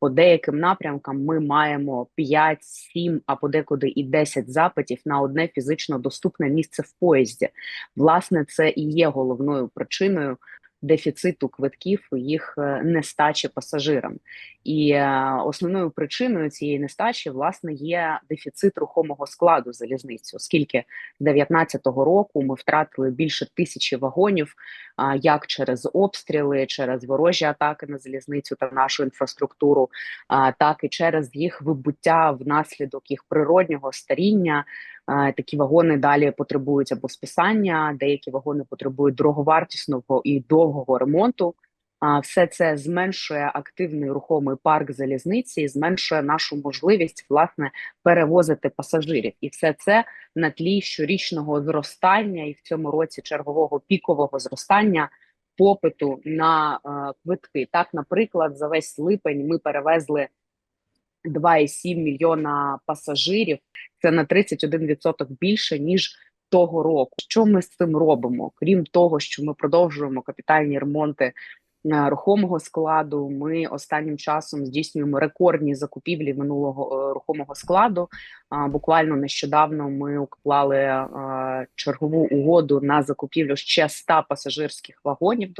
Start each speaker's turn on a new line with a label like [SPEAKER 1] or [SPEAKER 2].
[SPEAKER 1] По деяким напрямкам ми маємо 5, 7, а подекуди і 10 запитів на одне фізично доступне місце в поїзді. Власне, це і є головною причиною дефіциту квитків їх е, нестачі пасажирам. І е, основною причиною цієї нестачі власне є дефіцит рухомого складу залізниці, оскільки з 2019 року ми втратили більше тисячі вагонів, як через обстріли, через ворожі атаки на залізницю та нашу інфраструктуру, так і через їх вибуття внаслідок їх природнього старіння. Такі вагони далі потребують або списання, деякі вагони потребують дороговартісного і довгого ремонту. А все це зменшує активний рухомий парк залізниці, і зменшує нашу можливість власне перевозити пасажирів, і все це на тлі щорічного зростання, і в цьому році чергового пікового зростання попиту на е, квитки. Так, наприклад, за весь липень ми перевезли 2,7 мільйона пасажирів. Це на 31% більше ніж того року. Що ми з цим робимо? Крім того, що ми продовжуємо капітальні ремонти рухомого складу. Ми останнім часом здійснюємо рекордні закупівлі минулого е, рухомого складу. Буквально нещодавно ми уклали е, чергову угоду на закупівлю ще 100 пасажирських вагонів